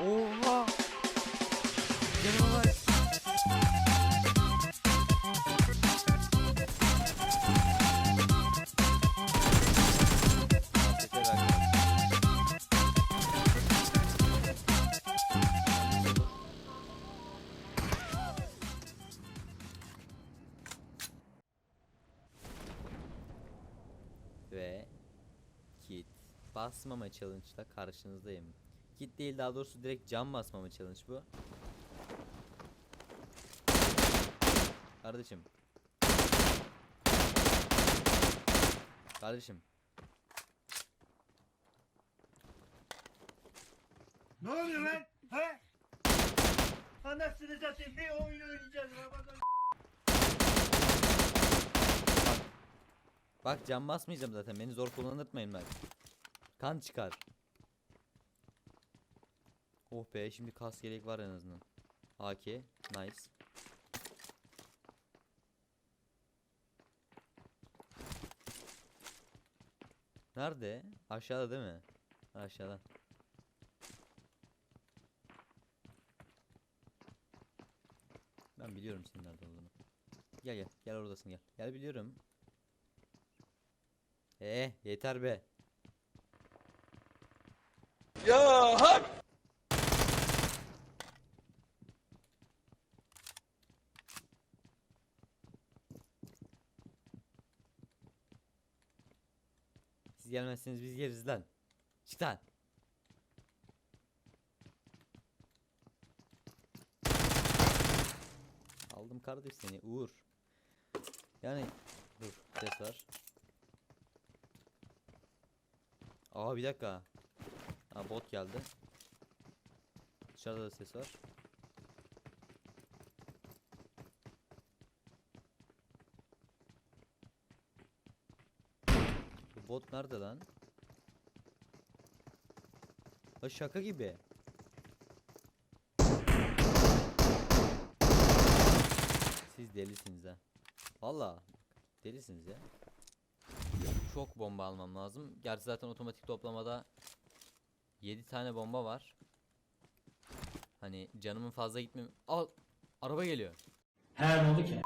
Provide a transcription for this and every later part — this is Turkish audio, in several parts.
Oha. Arkadaşlar. Ve kit basmama challenge'la karşınızdayım. Kit değil daha doğrusu direkt cam basmama challenge bu. Kardeşim. Kardeşim. Ne oluyor lan? He? Anasını satayım bir oyun oynayacağız. Ramazan. Bak cam basmayacağım zaten. Beni zor kullanırtmayın bak. Kan çıkar. Oh be şimdi kas gerek var en azından. AK nice. Nerede? Aşağıda değil mi? Aşağıda. Ben biliyorum senin nerede olduğunu. Gel gel. Gel oradasın gel. Gel biliyorum. Ee yeter be. Siz gelmezseniz biz yeriz lan. Çık lan. Aldım kardeş seni Uğur. Yani dur ses var. Aa bir dakika. Aa bot geldi. Dışarıda da ses var. Bot nerede lan? Ha şaka gibi. Siz delisiniz ha. Valla delisiniz ya. Çok bomba almam lazım. Gerçi zaten otomatik toplamada 7 tane bomba var. Hani canımın fazla gitmem. Al araba geliyor. He ne oldu ki?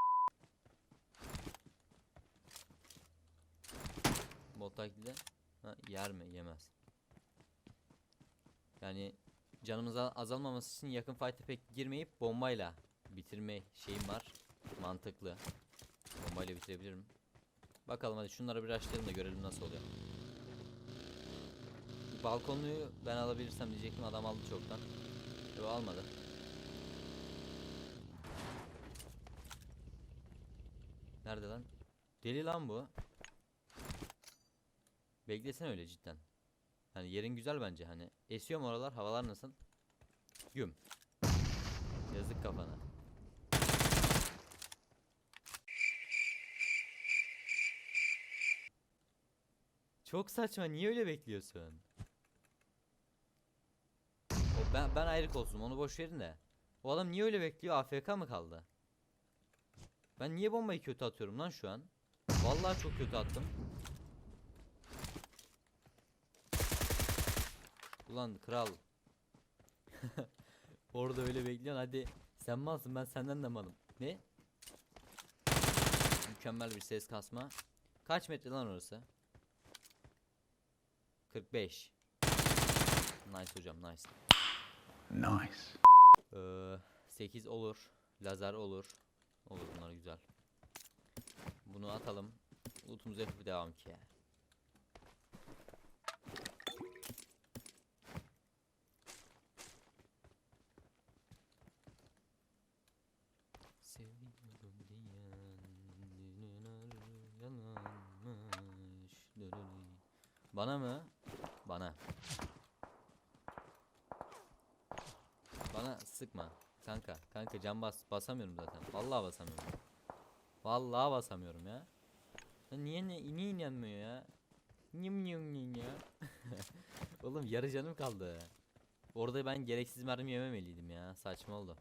Taklidi. Ha, yer mi? Yemez. Yani canımız azalmaması için yakın fight'e pek girmeyip bombayla bitirme şeyim var. Mantıklı. Bombayla bitirebilirim. Bakalım hadi şunlara bir açlayalım da görelim nasıl oluyor. Balkonluyu ben alabilirsem diyecektim adam aldı çoktan. Yo almadı. Nerede lan? Deli lan bu. Beklesene öyle cidden. Hani yerin güzel bence hani. Esiyor mu oralar? Havalar nasıl? Güm. Yazık kafana. Çok saçma. Niye öyle bekliyorsun? O ben ben ayrık olsun. Onu boş verin de. O adam niye öyle bekliyor? AFK mı kaldı? Ben niye bombayı kötü atıyorum lan şu an? Vallahi çok kötü attım. Ulan kral. Orada öyle bekliyorsun hadi. Sen malsın ben senden de malım. Ne? Mükemmel bir ses kasma. Kaç metre lan orası? 45. Nice hocam nice. Nice. Ee, 8 olur. Lazer olur. Olur bunlar güzel. Bunu atalım. Lootumuzu yapıp devam ki. Bana mı? Bana. Bana sıkma. Kanka, kanka cam bas basamıyorum zaten. Vallahi basamıyorum. Vallahi basamıyorum ya. Ya niye ne niye inanmıyor ya? Nim nim nim ya. Oğlum yarı canım kaldı. Orada ben gereksiz mermi yememeliydim ya. Saçma oldu.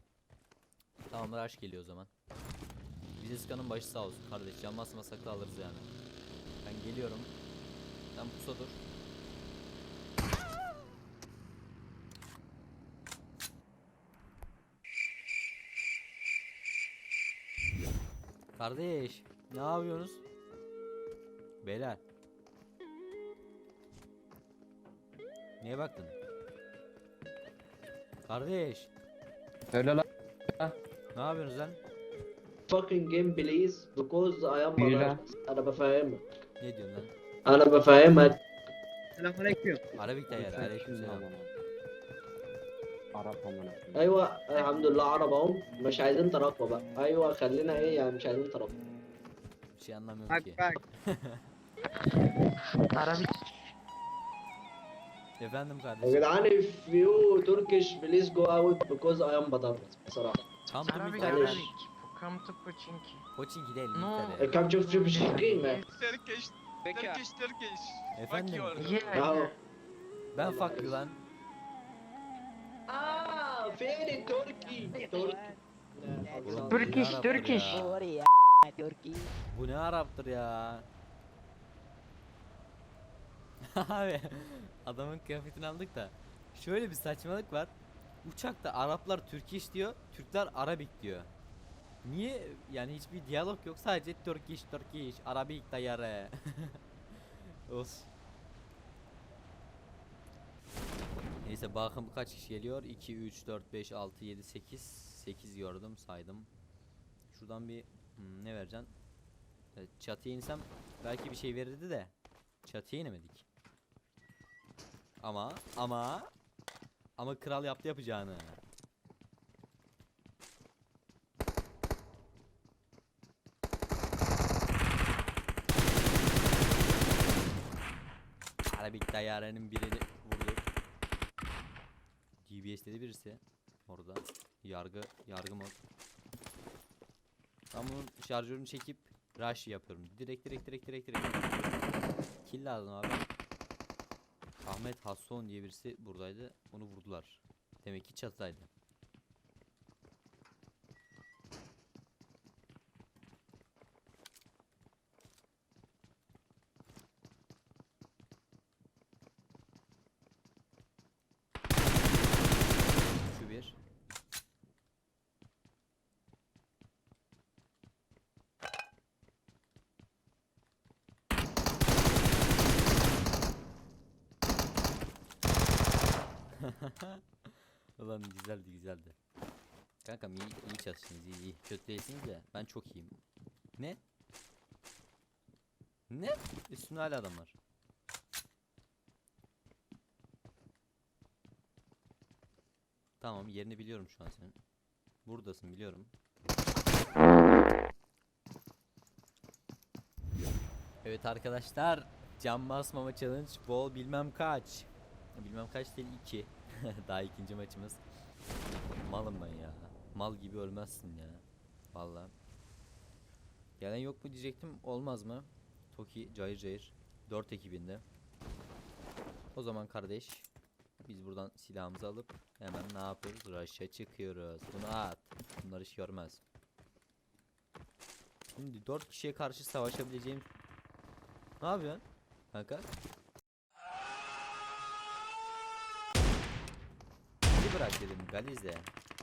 Tamam rush geliyor o zaman. Bize başı sağ olsun kardeş. Can basmasak da alırız yani. Ben geliyorum. Sen pusa dur. Kardeş ne yapıyorsunuz? Beyler. Niye baktın? Kardeş. Öyle la. Ne yapıyorsunuz lan? Fucking game please because I am a Yürü araba fahim. Ne diyorsun lan? أنا بفهمك. السلام عليكم. عربي تاير عليكم السلام. عربهم أنا. أيوه الحمد لله عرب أهو. مش عايزين تراكوة بقى. أيوه خلينا إيه يعني مش عايزين تراكوة مش يلا الله ممكن عربي يا فندم قاعد يا جدعان فيو تركيش بليز جو اوت بيكوز اي ام am بصراحة. كم تو بوتشينكي بوتشينكي ده اللي no. come to Pochinki man. Turkish Bekar. Turkish, Turkish. Efendim? Fuck. Bravo. Ben fuck you lan. Aa, very Turkey. Turkey. Bu ne Turkish, Arap'tır Turkish. ya? Doğru ya. Turkey. Bu ne Arap'tır ya? Abi adamın kıyafetini aldık da şöyle bir saçmalık var. Uçakta Araplar Türkiş diyor, Türkler Arabik diyor. Niye? Yani hiçbir diyalog yok. Sadece Turkish, Turkish, Arabik dayarı. Olsun. Neyse bakın kaç kişi geliyor? 2, 3, 4, 5, 6, 7, 8. 8 gördüm saydım. Şuradan bir hmm, ne vereceksin? Evet, çatıya insem belki bir şey verirdi de çatıya inemedik. Ama ama ama kral yaptı yapacağını. Arabik dayarının birini vurdu. GBS dedi birisi orada. Yargı yargı mod. Ben bunun şarjörünü çekip rush yapıyorum. Direkt direkt direkt direkt direkt. Kill lazım abi. Ahmet Hasson diye birisi buradaydı. Onu vurdular. Demek ki çatıdaydı. Şu bir. Ulan güzeldi güzeldi. Kankam iyi, iyi çalıştınız iyi iyi. Kötü değilsiniz de ben çok iyiyim. Ne? Ne? Üstümde hala adam. Tamam yerini biliyorum şu an senin. Buradasın biliyorum. Evet arkadaşlar. Cam basmama challenge bol bilmem kaç. Bilmem kaç değil 2. Daha ikinci maçımız. Malım ben ya. Mal gibi ölmezsin ya. Vallahi. Gelen yok mu diyecektim. Olmaz mı? Toki cayır cayır. 4 ekibinde. O zaman kardeş. Biz buradan silahımızı alıp hemen ne yapıyoruz? Rush'a çıkıyoruz. Bunu at. Bunlar iş görmez. Şimdi 4 kişiye karşı savaşabileceğim Ne yapıyorsun? Kanka? Bırak dedim Galiz'le.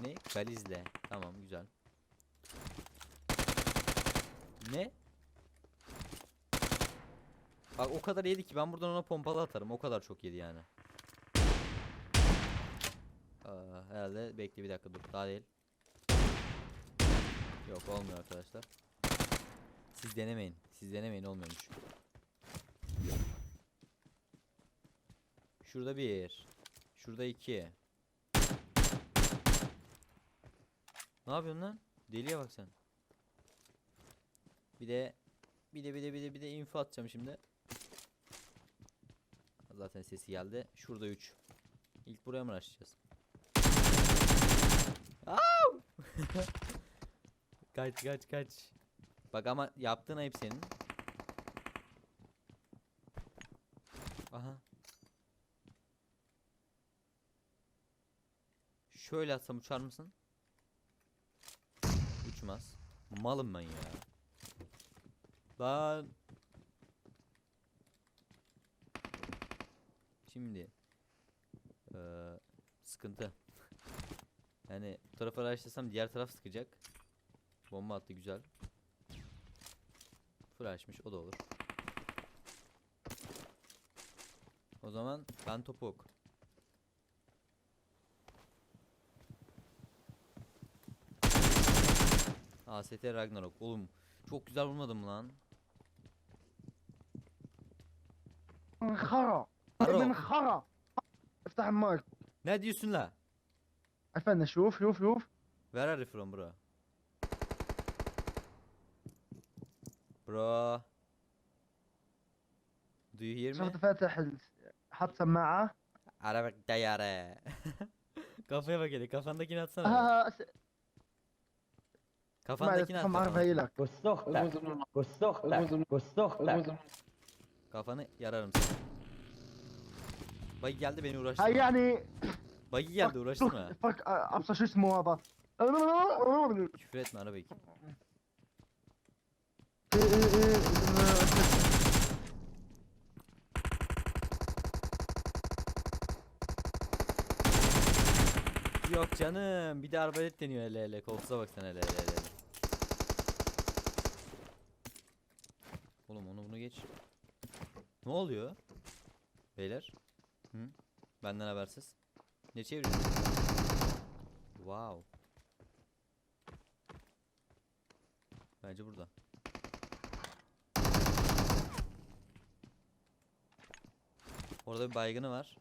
Ne? Galiz'le. Tamam güzel. Ne? Bak o kadar yedi ki ben buradan ona pompalı atarım. O kadar çok yedi yani. Aa, herhalde bekle bir dakika dur. Daha değil. Yok olmuyor arkadaşlar. Siz denemeyin. Siz denemeyin olmuyormuş. Şurada bir. Şurada iki. Ne yapıyorsun lan? Deliye bak sen. Bir de bir de bir de bir de bir de info atacağım şimdi. Zaten sesi geldi. Şurada 3. İlk buraya mı açacağız? kaç kaç kaç. Bak ama yaptığın ayıp senin. Aha. Şöyle atsam uçar mısın? Uçmaz. Malım ben ya. Lan. Şimdi. Eee sıkıntı. Yani bu tarafa araştırsam diğer taraf sıkacak. Bomba attı güzel. Full açmış o da olur. O zaman ben topuk. AST Ragnarok. Oğlum çok güzel vurmadım mı lan? خرا Aro. من خرا افتح المايك Ne diyorsun la? عفنا شوف شوف شوف Where are you from bro? Bro. Do you hear me? شفت فاتح ال- حط سماعة Arabak dayare. Kafaya bak hele kafandakini atsana. Kafandaki ne? Kafan- Marveilak. Gustohtar. Özümüzün- Gustohtar. Özümüzün- Kafanı yararım seni. Bagi geldi beni uğraştırma. Hayır yani. Bagi geldi uğraştırma. Bak absaşist muhabba. Küfür etme arabayı. Yok canım. Bir de arbalet deniyor hele hele. Koltuğa bak sen hele hele hele. Geç. Ne oluyor? Beyler. Hı? Benden habersiz. Ne çeviriyorsun? Wow. Bence burada. Orada bir baygını var.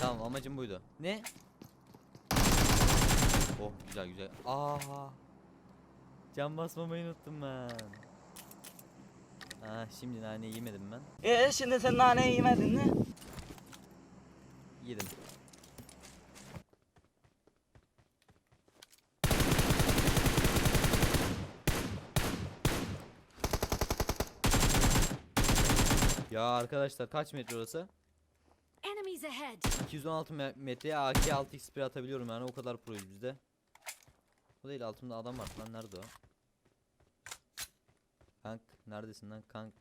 Tamam amacım buydu. Ne? Oh güzel güzel. Aa. Can basmamayı unuttum ben. Ah şimdi nane yemedim ben. E şimdi sen nane yemedin mi? Yedim. Ya arkadaşlar kaç metre orası? Enemies ahead! 216 me- metreye AK 6x spray atabiliyorum yani o kadar proyuz bizde. O değil altımda adam var lan nerede o? Kank neredesin lan kank?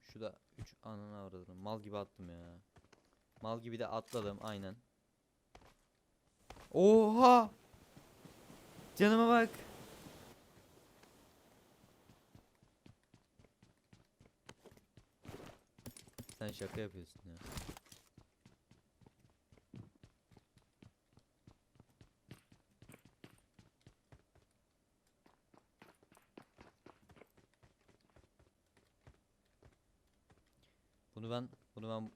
Şu da 3 ananı avradım. Mal gibi attım ya. Mal gibi de atladım aynen. Oha! Canıma bak. Sen şaka yapıyorsun ya. Bunu ben bunu ben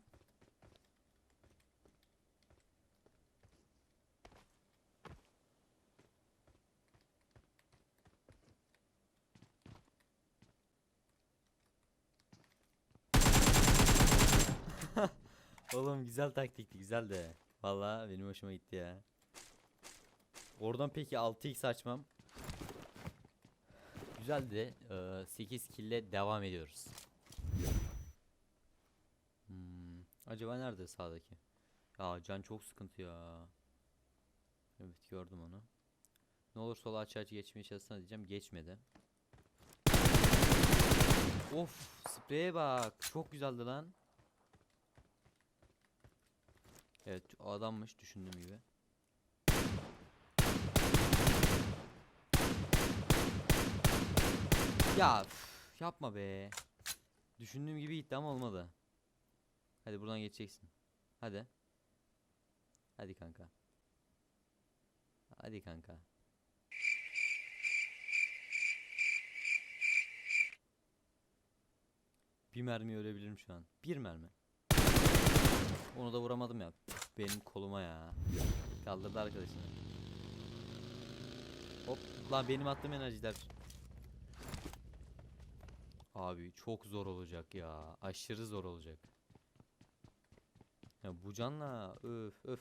Oğlum güzel taktikti güzel de. Vallahi benim hoşuma gitti ya. Oradan peki 6x açmam. Güzeldi. Ee, 8 kille devam ediyoruz. Hmm, acaba nerede sağdaki? Ya can çok sıkıntı ya. Evet gördüm onu. Ne olur sola aç aç geçmeye çalışsana diyeceğim. Geçmedi. Of spreye bak. Çok güzeldi lan. Evet adammış düşündüğüm gibi. Ya üf, yapma be. Düşündüğüm gibi gitti ama olmadı. Hadi buradan geçeceksin. Hadi. Hadi kanka. Hadi kanka. Bir mermi ölebilirim şu an. Bir mermi. Onu da vuramadım ya. Benim koluma ya. Kaldırdı arkadaşını. Hop. Lan benim attığım enerjiler. Abi çok zor olacak ya. Aşırı zor olacak. Ya bu canla öf öf.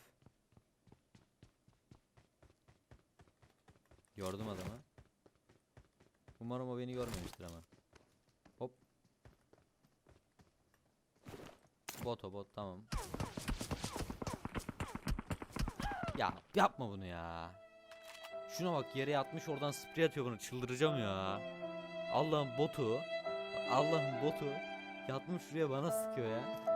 Gördüm adamı. Umarım o beni görmemiştir ama. Hop. Bot bot tamam. Ya yapma bunu ya. Şuna bak yere yatmış oradan sprey atıyor bana çıldıracağım ya. Allah'ın botu. Allah'ın botu. Yatmış şuraya bana sıkıyor ya.